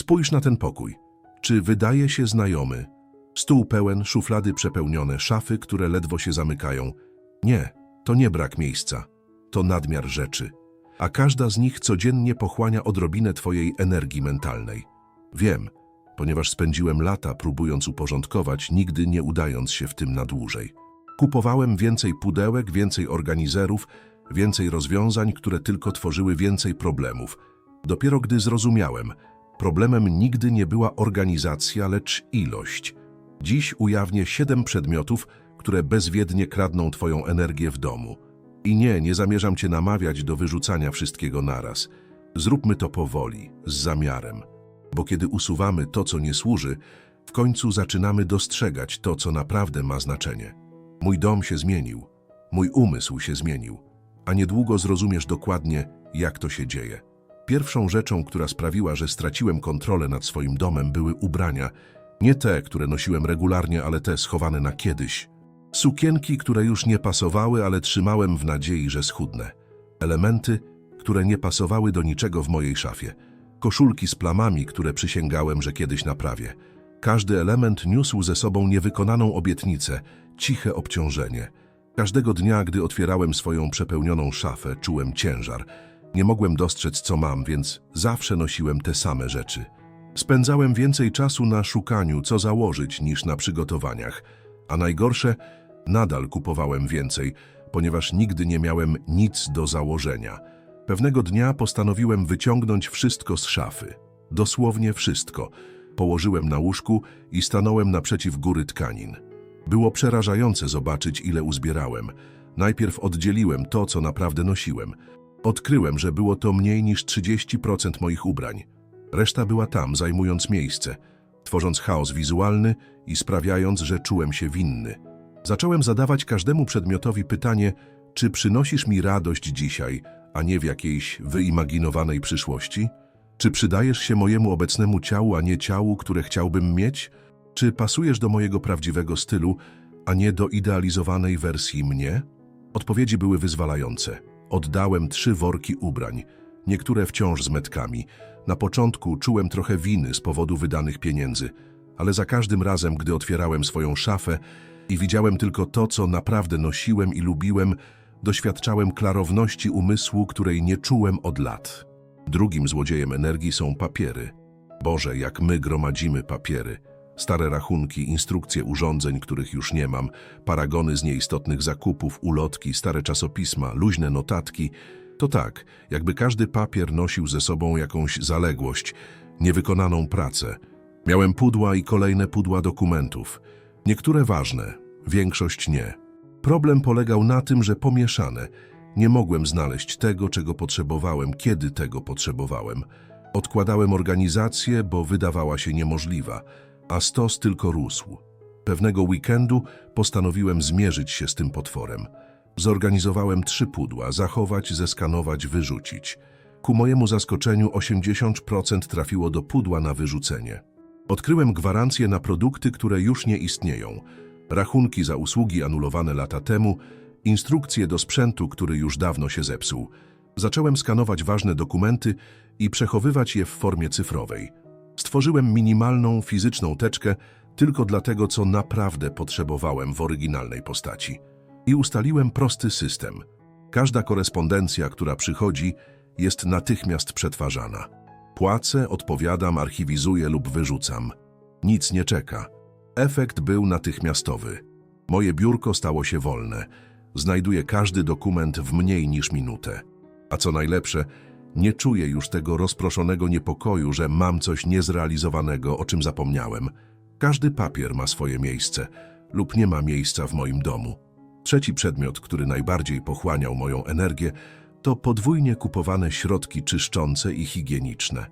Spójrz na ten pokój. Czy wydaje się znajomy? Stół pełen, szuflady przepełnione, szafy, które ledwo się zamykają. Nie, to nie brak miejsca. To nadmiar rzeczy. A każda z nich codziennie pochłania odrobinę twojej energii mentalnej. Wiem, ponieważ spędziłem lata próbując uporządkować, nigdy nie udając się w tym na dłużej. Kupowałem więcej pudełek, więcej organizerów, więcej rozwiązań, które tylko tworzyły więcej problemów. Dopiero gdy zrozumiałem, problemem nigdy nie była organizacja, lecz ilość. Dziś ujawnię siedem przedmiotów, które bezwiednie kradną twoją energię w domu. I nie, nie zamierzam cię namawiać do wyrzucania wszystkiego naraz. Zróbmy to powoli, z zamiarem. Bo kiedy usuwamy to, co nie służy, w końcu zaczynamy dostrzegać to, co naprawdę ma znaczenie. Mój dom się zmienił, mój umysł się zmienił, a niedługo zrozumiesz dokładnie, jak to się dzieje. Pierwszą rzeczą, która sprawiła, że straciłem kontrolę nad swoim domem, były ubrania. Nie te, które nosiłem regularnie, ale te schowane na kiedyś. Sukienki, które już nie pasowały, ale trzymałem w nadziei, że schudnę. Elementy, które nie pasowały do niczego w mojej szafie. Koszulki z plamami, które przysięgałem, że kiedyś naprawię. Każdy element niósł ze sobą niewykonaną obietnicę, ciche obciążenie. Każdego dnia, gdy otwierałem swoją przepełnioną szafę, czułem ciężar. Nie mogłem dostrzec, co mam, więc zawsze nosiłem te same rzeczy. Spędzałem więcej czasu na szukaniu, co założyć, niż na przygotowaniach. A najgorsze, nadal kupowałem więcej, ponieważ nigdy nie miałem nic do założenia. Pewnego dnia postanowiłem wyciągnąć wszystko z szafy. Dosłownie wszystko. Położyłem na łóżku i stanąłem naprzeciw góry tkanin. Było przerażające zobaczyć, ile uzbierałem. Najpierw oddzieliłem to, co naprawdę nosiłem. Odkryłem, że było to mniej niż 30% moich ubrań. Reszta była tam, zajmując miejsce, tworząc chaos wizualny i sprawiając, że czułem się winny. Zacząłem zadawać każdemu przedmiotowi pytanie, czy przynosisz mi radość dzisiaj, a nie w jakiejś wyimaginowanej przyszłości? Czy przydajesz się mojemu obecnemu ciału, a nie ciału, które chciałbym mieć? Czy pasujesz do mojego prawdziwego stylu, a nie do idealizowanej wersji mnie? Odpowiedzi były wyzwalające. Oddałem trzy worki ubrań, niektóre wciąż z metkami. Na początku czułem trochę winy z powodu wydanych pieniędzy, ale za każdym razem, gdy otwierałem swoją szafę i widziałem tylko to, co naprawdę nosiłem i lubiłem, doświadczałem klarowności umysłu, której nie czułem od lat. Drugim złodziejem energii są papiery. Boże, jak my gromadzimy papiery. Stare rachunki, instrukcje urządzeń, których już nie mam, paragony z nieistotnych zakupów, ulotki, stare czasopisma, luźne notatki. To tak, jakby każdy papier nosił ze sobą jakąś zaległość, niewykonaną pracę. Miałem pudła i kolejne pudła dokumentów. Niektóre ważne, większość nie. Problem polegał na tym, że pomieszane. Nie mogłem znaleźć tego, czego potrzebowałem, kiedy tego potrzebowałem. Odkładałem organizację, bo wydawała się niemożliwa, a stos tylko rósł. Pewnego weekendu postanowiłem zmierzyć się z tym potworem. Zorganizowałem trzy pudła, zachować, zeskanować, wyrzucić. Ku mojemu zaskoczeniu 80% trafiło do pudła na wyrzucenie. Odkryłem gwarancje na produkty, które już nie istnieją. Rachunki za usługi anulowane lata temu, instrukcje do sprzętu, który już dawno się zepsuł. Zacząłem skanować ważne dokumenty i przechowywać je w formie cyfrowej. Stworzyłem minimalną fizyczną teczkę tylko dla tego, co naprawdę potrzebowałem w oryginalnej postaci. I ustaliłem prosty system. Każda korespondencja, która przychodzi, jest natychmiast przetwarzana. Płacę, odpowiadam, archiwizuję lub wyrzucam. Nic nie czeka. Efekt był natychmiastowy. Moje biurko stało się wolne. Znajduję każdy dokument w mniej niż minutę. A co najlepsze, nie czuję już tego rozproszonego niepokoju, że mam coś niezrealizowanego, o czym zapomniałem. Każdy papier ma swoje miejsce lub nie ma miejsca w moim domu. Trzeci przedmiot, który najbardziej pochłaniał moją energię, to podwójnie kupowane środki czyszczące i higieniczne.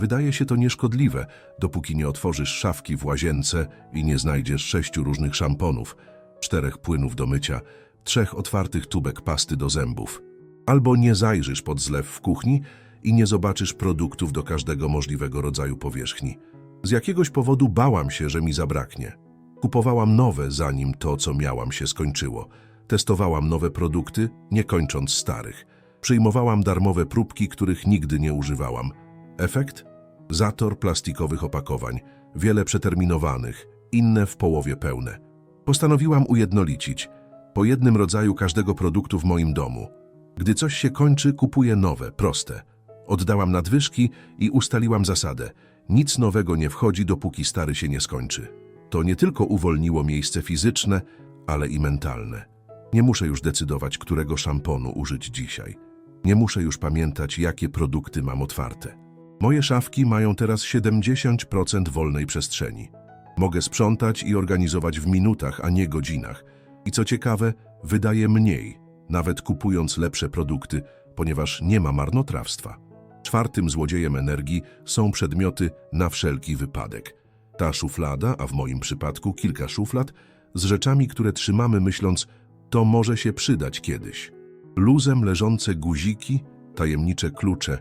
Wydaje się to nieszkodliwe, dopóki nie otworzysz szafki w łazience i nie znajdziesz sześciu różnych szamponów, czterech płynów do mycia, trzech otwartych tubek pasty do zębów. Albo nie zajrzysz pod zlew w kuchni i nie zobaczysz produktów do każdego możliwego rodzaju powierzchni. Z jakiegoś powodu bałam się, że mi zabraknie. Kupowałam nowe, zanim to, co miałam, się skończyło. Testowałam nowe produkty, nie kończąc starych. Przyjmowałam darmowe próbki, których nigdy nie używałam. Efekt? Zator plastikowych opakowań, wiele przeterminowanych, inne w połowie pełne. Postanowiłam ujednolicić, po jednym rodzaju każdego produktu w moim domu. Gdy coś się kończy, kupuję nowe, proste. Oddałam nadwyżki i ustaliłam zasadę. Nic nowego nie wchodzi, dopóki stary się nie skończy. To nie tylko uwolniło miejsce fizyczne, ale i mentalne. Nie muszę już decydować, którego szamponu użyć dzisiaj. Nie muszę już pamiętać, jakie produkty mam otwarte. Moje szafki mają teraz 70% wolnej przestrzeni. Mogę sprzątać i organizować w minutach, a nie godzinach. I co ciekawe, wydaję mniej, nawet kupując lepsze produkty, ponieważ nie ma marnotrawstwa. Czwartym złodziejem energii są przedmioty na wszelki wypadek. Ta szuflada, a w moim przypadku kilka szuflad, z rzeczami, które trzymamy myśląc, to może się przydać kiedyś. Luzem leżące guziki, tajemnicze klucze,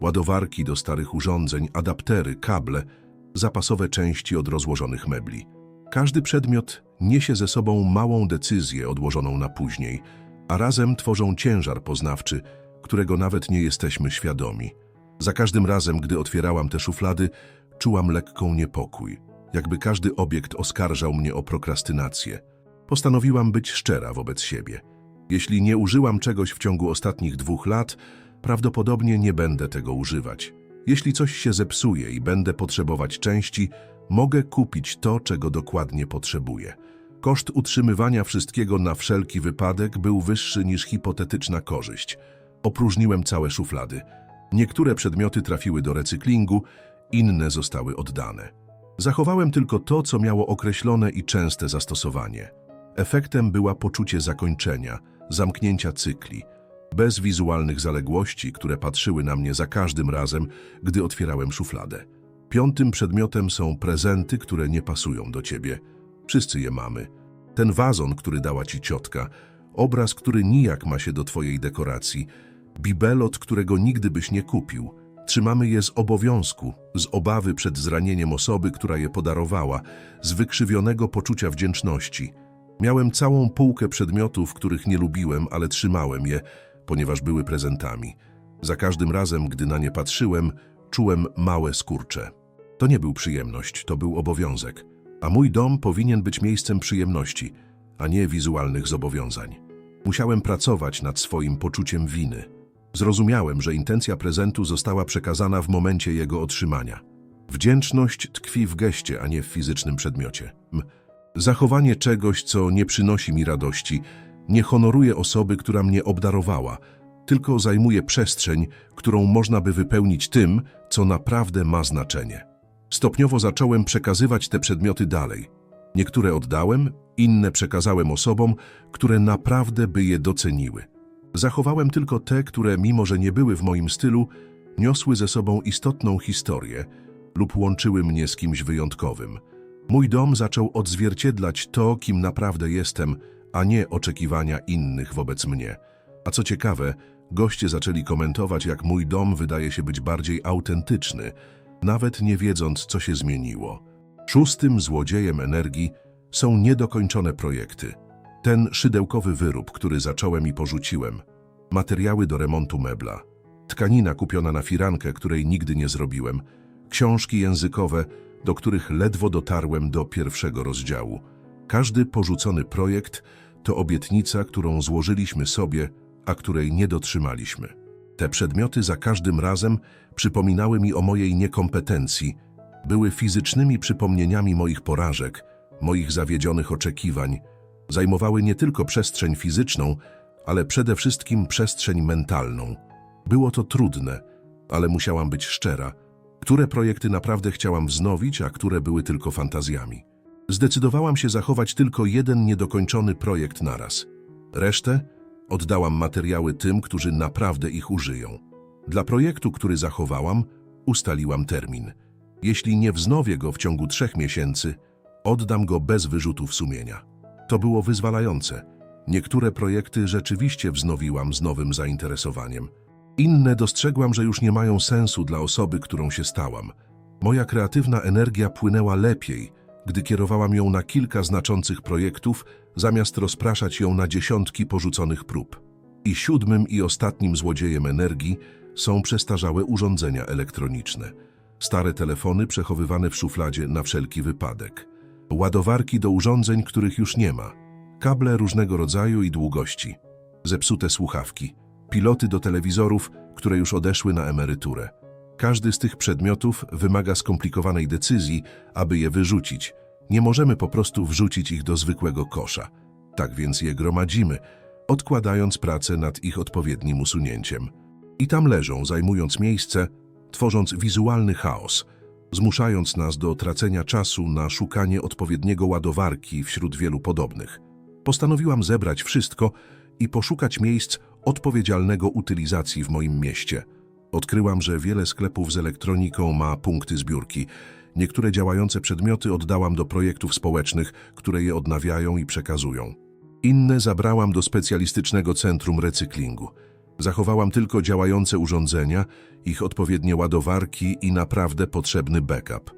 ładowarki do starych urządzeń, adaptery, kable, zapasowe części od rozłożonych mebli. Każdy przedmiot niesie ze sobą małą decyzję odłożoną na później, a razem tworzą ciężar poznawczy, którego nawet nie jesteśmy świadomi. Za każdym razem, gdy otwierałam te szuflady, czułam lekką niepokój, jakby każdy obiekt oskarżał mnie o prokrastynację. Postanowiłam być szczera wobec siebie. Jeśli nie użyłam czegoś w ciągu ostatnich dwóch lat, prawdopodobnie nie będę tego używać. Jeśli coś się zepsuje i będę potrzebować części, mogę kupić to, czego dokładnie potrzebuję. Koszt utrzymywania wszystkiego na wszelki wypadek był wyższy niż hipotetyczna korzyść. Opróżniłem całe szuflady. Niektóre przedmioty trafiły do recyklingu, inne zostały oddane. Zachowałem tylko to, co miało określone i częste zastosowanie. Efektem była poczucie zakończenia, zamknięcia cykli, bez wizualnych zaległości, które patrzyły na mnie za każdym razem, gdy otwierałem szufladę. Piątym przedmiotem są prezenty, które nie pasują do ciebie. Wszyscy je mamy. Ten wazon, który dała ci ciotka, obraz, który nijak ma się do twojej dekoracji, bibelot, którego nigdy byś nie kupił. Trzymamy je z obowiązku, z obawy przed zranieniem osoby, która je podarowała, z wykrzywionego poczucia wdzięczności. Miałem całą półkę przedmiotów, których nie lubiłem, ale trzymałem je, ponieważ były prezentami. Za każdym razem, gdy na nie patrzyłem, czułem małe skurcze. To nie był przyjemność, to był obowiązek. A mój dom powinien być miejscem przyjemności, a nie wizualnych zobowiązań. Musiałem pracować nad swoim poczuciem winy. Zrozumiałem, że intencja prezentu została przekazana w momencie jego otrzymania. Wdzięczność tkwi w geście, a nie w fizycznym przedmiocie. Zachowanie czegoś, co nie przynosi mi radości, nie honoruje osoby, która mnie obdarowała, tylko zajmuje przestrzeń, którą można by wypełnić tym, co naprawdę ma znaczenie. Stopniowo zacząłem przekazywać te przedmioty dalej. Niektóre oddałem, inne przekazałem osobom, które naprawdę by je doceniły. Zachowałem tylko te, które, mimo że nie były w moim stylu, niosły ze sobą istotną historię lub łączyły mnie z kimś wyjątkowym. Mój dom zaczął odzwierciedlać to, kim naprawdę jestem, a nie oczekiwania innych wobec mnie. A co ciekawe, goście zaczęli komentować, jak mój dom wydaje się być bardziej autentyczny, nawet nie wiedząc, co się zmieniło. Szóstym złodziejem energii są niedokończone projekty. Ten szydełkowy wyrób, który zacząłem i porzuciłem. Materiały do remontu mebla. Tkanina kupiona na firankę, której nigdy nie zrobiłem. Książki językowe, do których ledwo dotarłem do pierwszego rozdziału. Każdy porzucony projekt to obietnica, którą złożyliśmy sobie, a której nie dotrzymaliśmy. Te przedmioty za każdym razem przypominały mi o mojej niekompetencji, były fizycznymi przypomnieniami moich porażek, moich zawiedzionych oczekiwań, zajmowały nie tylko przestrzeń fizyczną, ale przede wszystkim przestrzeń mentalną. Było to trudne, ale musiałam być szczera. Które projekty naprawdę chciałam wznowić, a które były tylko fantazjami. Zdecydowałam się zachować tylko jeden niedokończony projekt naraz. Resztę oddałam materiały tym, którzy naprawdę ich użyją. Dla projektu, który zachowałam, ustaliłam termin. Jeśli nie wznowię go w ciągu trzech miesięcy, oddam go bez wyrzutów sumienia. To było wyzwalające. Niektóre projekty rzeczywiście wznowiłam z nowym zainteresowaniem. Inne dostrzegłam, że już nie mają sensu dla osoby, którą się stałam. Moja kreatywna energia płynęła lepiej, gdy kierowałam ją na kilka znaczących projektów, zamiast rozpraszać ją na dziesiątki porzuconych prób. I siódmym i ostatnim złodziejem energii są przestarzałe urządzenia elektroniczne. stare telefony przechowywane w szufladzie na wszelki wypadek, ładowarki do urządzeń, których już nie ma, kable różnego rodzaju i długości, zepsute słuchawki, piloty do telewizorów, które już odeszły na emeryturę. Każdy z tych przedmiotów wymaga skomplikowanej decyzji, aby je wyrzucić. Nie możemy po prostu wrzucić ich do zwykłego kosza. Tak więc je gromadzimy, odkładając pracę nad ich odpowiednim usunięciem. I tam leżą, zajmując miejsce, tworząc wizualny chaos, zmuszając nas do tracenia czasu na szukanie odpowiedniego ładowarki wśród wielu podobnych. Postanowiłam zebrać wszystko i poszukać miejsc odpowiedzialnego utylizacji w moim mieście. Odkryłam, że wiele sklepów z elektroniką ma punkty zbiórki. Niektóre działające przedmioty oddałam do projektów społecznych, które je odnawiają i przekazują. Inne zabrałam do specjalistycznego centrum recyklingu. Zachowałam tylko działające urządzenia, ich odpowiednie ładowarki i naprawdę potrzebny backup.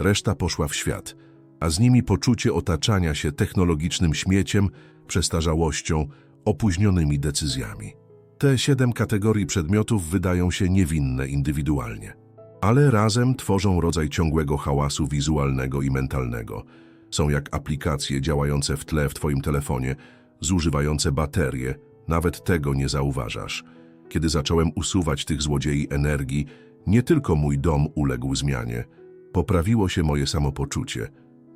Reszta poszła w świat, a z nimi poczucie otaczania się technologicznym śmieciem, przestarzałością, opóźnionymi decyzjami. Te siedem kategorii przedmiotów wydają się niewinne indywidualnie, ale razem tworzą rodzaj ciągłego hałasu wizualnego i mentalnego. Są jak aplikacje działające w tle w Twoim telefonie, zużywające baterie, nawet tego nie zauważasz. Kiedy zacząłem usuwać tych złodziei energii, nie tylko mój dom uległ zmianie. Poprawiło się moje samopoczucie,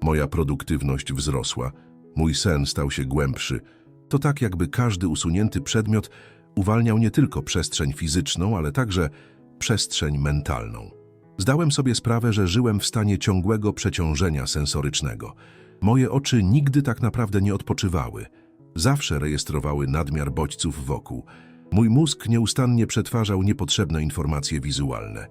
moja produktywność wzrosła, mój sen stał się głębszy. To tak, jakby każdy usunięty przedmiot uwalniał nie tylko przestrzeń fizyczną, ale także przestrzeń mentalną. Zdałem sobie sprawę, że żyłem w stanie ciągłego przeciążenia sensorycznego. Moje oczy nigdy tak naprawdę nie odpoczywały. Zawsze rejestrowały nadmiar bodźców wokół. Mój mózg nieustannie przetwarzał niepotrzebne informacje wizualne.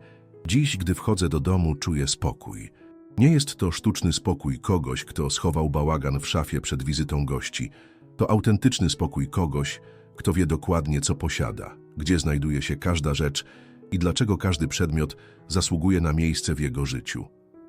Dziś, gdy wchodzę do domu, czuję spokój. Nie jest to sztuczny spokój kogoś, kto schował bałagan w szafie przed wizytą gości. To autentyczny spokój kogoś, kto wie dokładnie, co posiada, gdzie znajduje się każda rzecz i dlaczego każdy przedmiot zasługuje na miejsce w jego życiu.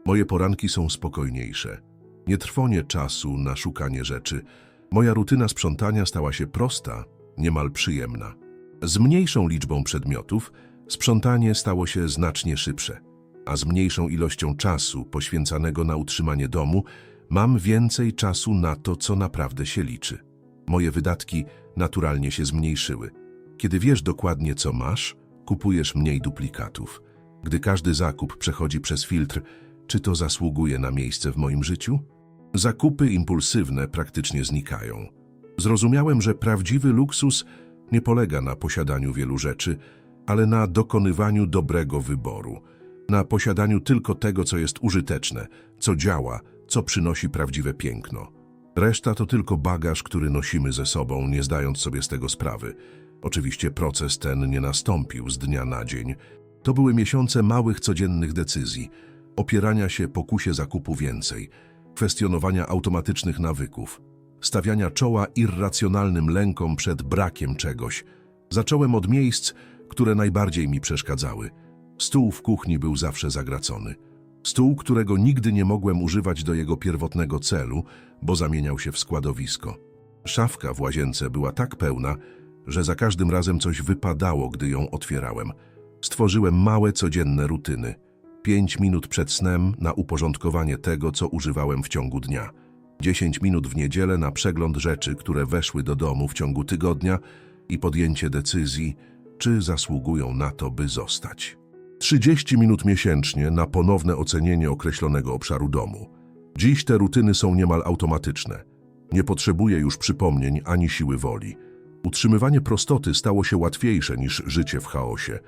Moje poranki są spokojniejsze. Nie trwonię czasu na szukanie rzeczy. Moja rutyna sprzątania stała się prosta, niemal przyjemna. Z mniejszą liczbą przedmiotów sprzątanie stało się znacznie szybsze, a z mniejszą ilością czasu poświęcanego na utrzymanie domu mam więcej czasu na to, co naprawdę się liczy. Moje wydatki naturalnie się zmniejszyły. Kiedy wiesz dokładnie, co masz, kupujesz mniej duplikatów. Gdy każdy zakup przechodzi przez filtr, czy to zasługuje na miejsce w moim życiu? Zakupy impulsywne praktycznie znikają. Zrozumiałem, że prawdziwy luksus nie polega na posiadaniu wielu rzeczy, ale na dokonywaniu dobrego wyboru, na posiadaniu tylko tego, co jest użyteczne, co działa, co przynosi prawdziwe piękno. Reszta to tylko bagaż, który nosimy ze sobą, nie zdając sobie z tego sprawy. Oczywiście proces ten nie nastąpił z dnia na dzień. To były miesiące małych, codziennych decyzji, opierania się pokusie zakupu więcej, kwestionowania automatycznych nawyków, stawiania czoła irracjonalnym lękom przed brakiem czegoś. Zacząłem od miejsc, które najbardziej mi przeszkadzały. Stół w kuchni był zawsze zagracony. Stół, którego nigdy nie mogłem używać do jego pierwotnego celu, bo zamieniał się w składowisko. Szafka w łazience była tak pełna, że za każdym razem coś wypadało, gdy ją otwierałem. Stworzyłem małe, codzienne rutyny. Pięć minut przed snem na uporządkowanie tego, co używałem w ciągu dnia. Dziesięć minut w niedzielę na przegląd rzeczy, które weszły do domu w ciągu tygodnia i podjęcie decyzji, czy zasługują na to, by zostać. 30 minut miesięcznie na ponowne ocenienie określonego obszaru domu. Dziś te rutyny są niemal automatyczne. Nie potrzebuję już przypomnień ani siły woli. Utrzymywanie prostoty stało się łatwiejsze niż życie w chaosie.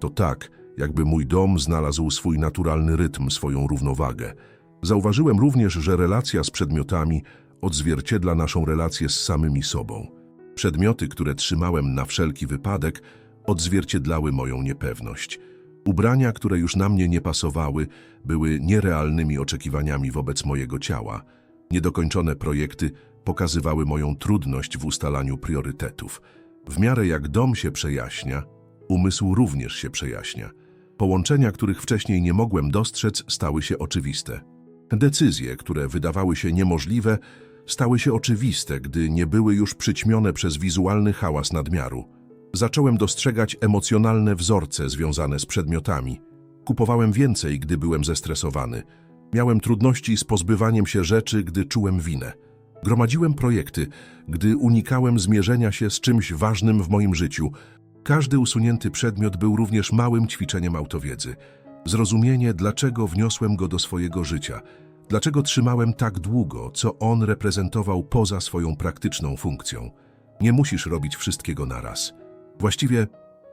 To tak, jakby mój dom znalazł swój naturalny rytm, swoją równowagę. Zauważyłem również, że relacja z przedmiotami odzwierciedla naszą relację z samymi sobą. Przedmioty, które trzymałem na wszelki wypadek, odzwierciedlały moją niepewność. Ubrania, które już na mnie nie pasowały, były nierealnymi oczekiwaniami wobec mojego ciała. Niedokończone projekty pokazywały moją trudność w ustalaniu priorytetów. W miarę jak dom się przejaśnia, umysł również się przejaśnia. Połączenia, których wcześniej nie mogłem dostrzec, stały się oczywiste. Decyzje, które wydawały się niemożliwe, stały się oczywiste, gdy nie były już przyćmione przez wizualny hałas nadmiaru. Zacząłem dostrzegać emocjonalne wzorce związane z przedmiotami. Kupowałem więcej, gdy byłem zestresowany. Miałem trudności z pozbywaniem się rzeczy, gdy czułem winę. Gromadziłem projekty, gdy unikałem zmierzenia się z czymś ważnym w moim życiu. Każdy usunięty przedmiot był również małym ćwiczeniem autowiedzy. Zrozumienie, dlaczego wniosłem go do swojego życia, dlaczego trzymałem tak długo, co on reprezentował poza swoją praktyczną funkcją. Nie musisz robić wszystkiego naraz. Właściwie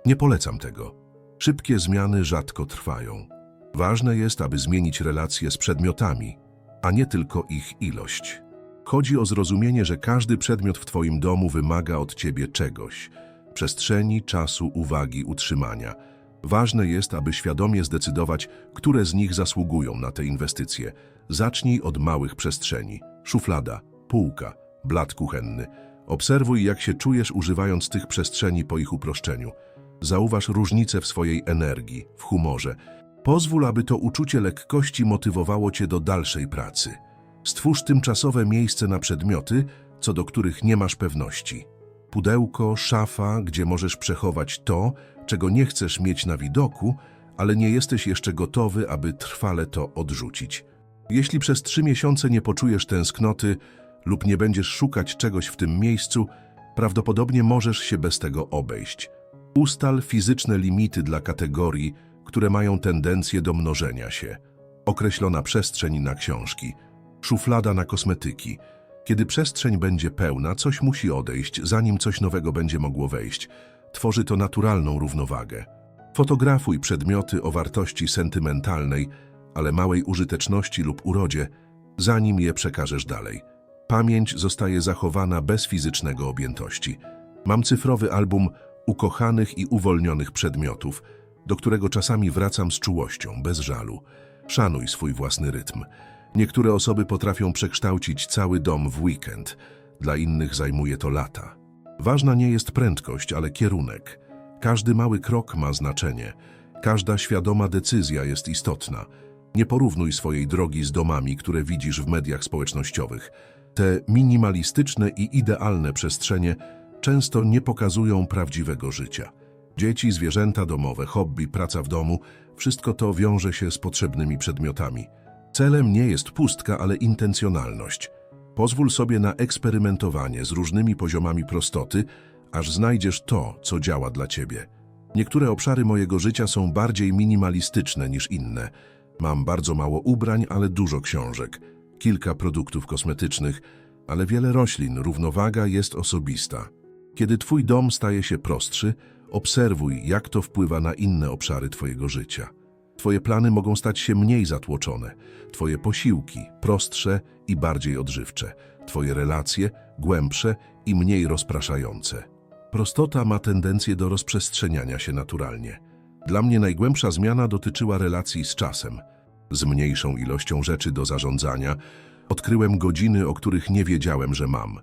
nie polecam tego. Szybkie zmiany rzadko trwają. Ważne jest, aby zmienić relacje z przedmiotami, a nie tylko ich ilość. Chodzi o zrozumienie, że każdy przedmiot w Twoim domu wymaga od Ciebie czegoś przestrzeni, czasu, uwagi, utrzymania. Ważne jest, aby świadomie zdecydować, które z nich zasługują na te inwestycje. Zacznij od małych przestrzeni. Szuflada, półka, blat kuchenny. Obserwuj, jak się czujesz używając tych przestrzeni po ich uproszczeniu. Zauważ różnice w swojej energii, w humorze. Pozwól, aby to uczucie lekkości motywowało Cię do dalszej pracy. Stwórz tymczasowe miejsce na przedmioty, co do których nie masz pewności. Pudełko, szafa, gdzie możesz przechować to, czego nie chcesz mieć na widoku, ale nie jesteś jeszcze gotowy, aby trwale to odrzucić. Jeśli przez trzy miesiące nie poczujesz tęsknoty lub nie będziesz szukać czegoś w tym miejscu, prawdopodobnie możesz się bez tego obejść. Ustal fizyczne limity dla kategorii, które mają tendencję do mnożenia się. Określona przestrzeń na książki, szuflada na kosmetyki. Kiedy przestrzeń będzie pełna, coś musi odejść, zanim coś nowego będzie mogło wejść. Tworzy to naturalną równowagę. Fotografuj przedmioty o wartości sentymentalnej, ale małej użyteczności lub urodzie, zanim je przekażesz dalej. Pamięć zostaje zachowana bez fizycznego objętości. Mam cyfrowy album ukochanych i uwolnionych przedmiotów, do którego czasami wracam z czułością, bez żalu. Szanuj swój własny rytm. Niektóre osoby potrafią przekształcić cały dom w weekend, dla innych zajmuje to lata. Ważna nie jest prędkość, ale kierunek. Każdy mały krok ma znaczenie. Każda świadoma decyzja jest istotna. Nie porównuj swojej drogi z domami, które widzisz w mediach społecznościowych. Te minimalistyczne i idealne przestrzenie często nie pokazują prawdziwego życia. Dzieci, zwierzęta domowe, hobby, praca w domu wszystko to wiąże się z potrzebnymi przedmiotami. Celem nie jest pustka, ale intencjonalność. Pozwól sobie na eksperymentowanie z różnymi poziomami prostoty, aż znajdziesz to, co działa dla ciebie. Niektóre obszary mojego życia są bardziej minimalistyczne niż inne. Mam bardzo mało ubrań, ale dużo książek, kilka produktów kosmetycznych, ale wiele roślin. Równowaga jest osobista. Kiedy twój dom staje się prostszy, obserwuj, jak to wpływa na inne obszary twojego życia. Twoje plany mogą stać się mniej zatłoczone, Twoje posiłki prostsze i bardziej odżywcze, Twoje relacje głębsze i mniej rozpraszające. Prostota ma tendencję do rozprzestrzeniania się naturalnie. Dla mnie najgłębsza zmiana dotyczyła relacji z czasem. Z mniejszą ilością rzeczy do zarządzania odkryłem godziny, o których nie wiedziałem, że mam.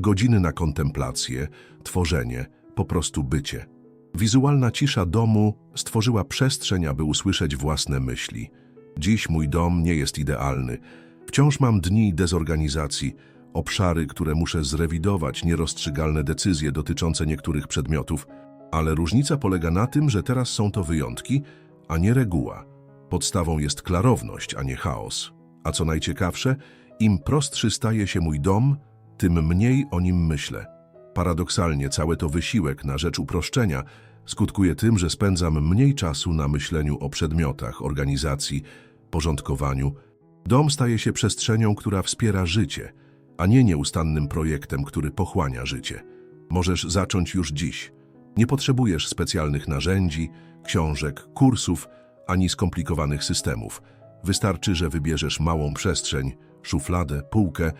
Godziny na kontemplację, tworzenie, po prostu bycie. Wizualna cisza domu stworzyła przestrzeń, aby usłyszeć własne myśli. Dziś mój dom nie jest idealny. Wciąż mam dni dezorganizacji, obszary, które muszę zrewidować, nierozstrzygalne decyzje dotyczące niektórych przedmiotów, ale różnica polega na tym, że teraz są to wyjątki, a nie reguła. Podstawą jest klarowność, a nie chaos. A co najciekawsze, im prostszy staje się mój dom, tym mniej o nim myślę. Paradoksalnie całe to wysiłek na rzecz uproszczenia skutkuje tym, że spędzam mniej czasu na myśleniu o przedmiotach, organizacji, porządkowaniu. Dom staje się przestrzenią, która wspiera życie, a nie nieustannym projektem, który pochłania życie. Możesz zacząć już dziś. Nie potrzebujesz specjalnych narzędzi, książek, kursów ani skomplikowanych systemów. Wystarczy, że wybierzesz małą przestrzeń, szufladę, półkę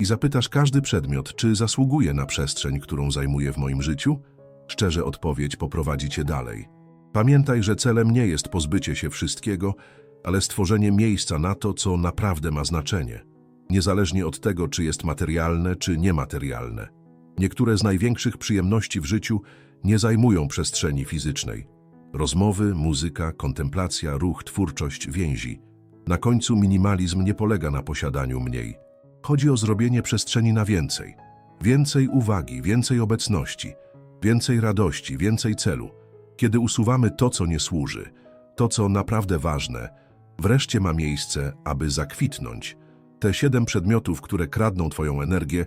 i zapytasz każdy przedmiot, czy zasługuje na przestrzeń, którą zajmuje w moim życiu? Szczerze odpowiedź poprowadzi cię dalej. Pamiętaj, że celem nie jest pozbycie się wszystkiego, ale stworzenie miejsca na to, co naprawdę ma znaczenie. Niezależnie od tego, czy jest materialne, czy niematerialne. Niektóre z największych przyjemności w życiu nie zajmują przestrzeni fizycznej. Rozmowy, muzyka, kontemplacja, ruch, twórczość, więzi. Na końcu minimalizm nie polega na posiadaniu mniej. Chodzi o zrobienie przestrzeni na więcej. Więcej uwagi, więcej obecności, więcej radości, więcej celu. Kiedy usuwamy to, co nie służy, to co naprawdę ważne, wreszcie ma miejsce, aby zakwitnąć. Te siedem przedmiotów, które kradną twoją energię,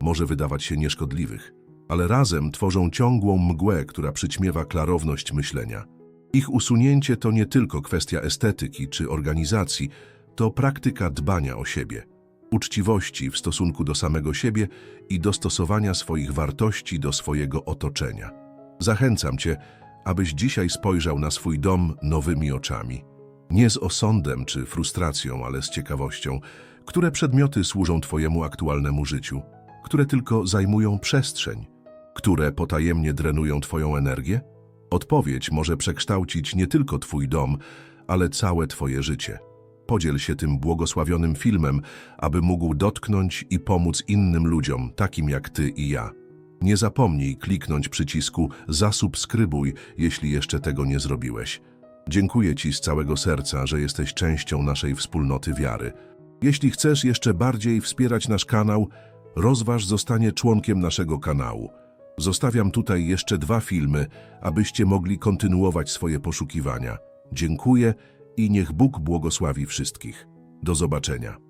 może wydawać się nieszkodliwych, ale razem tworzą ciągłą mgłę, która przyćmiewa klarowność myślenia. Ich usunięcie to nie tylko kwestia estetyki czy organizacji, to praktyka dbania o siebie, uczciwości w stosunku do samego siebie i dostosowania swoich wartości do swojego otoczenia. Zachęcam Cię, abyś dzisiaj spojrzał na swój dom nowymi oczami. Nie z osądem czy frustracją, ale z ciekawością, które przedmioty służą Twojemu aktualnemu życiu, które tylko zajmują przestrzeń, które potajemnie drenują Twoją energię? Odpowiedź może przekształcić nie tylko Twój dom, ale całe Twoje życie. Podziel się tym błogosławionym filmem, aby mógł dotknąć i pomóc innym ludziom, takim jak Ty i ja. Nie zapomnij kliknąć przycisku zasubskrybuj, jeśli jeszcze tego nie zrobiłeś. Dziękuję Ci z całego serca, że jesteś częścią naszej wspólnoty wiary. Jeśli chcesz jeszcze bardziej wspierać nasz kanał, rozważ zostanie członkiem naszego kanału. Zostawiam tutaj jeszcze dwa filmy, abyście mogli kontynuować swoje poszukiwania. Dziękuję i niech Bóg błogosławi wszystkich. Do zobaczenia.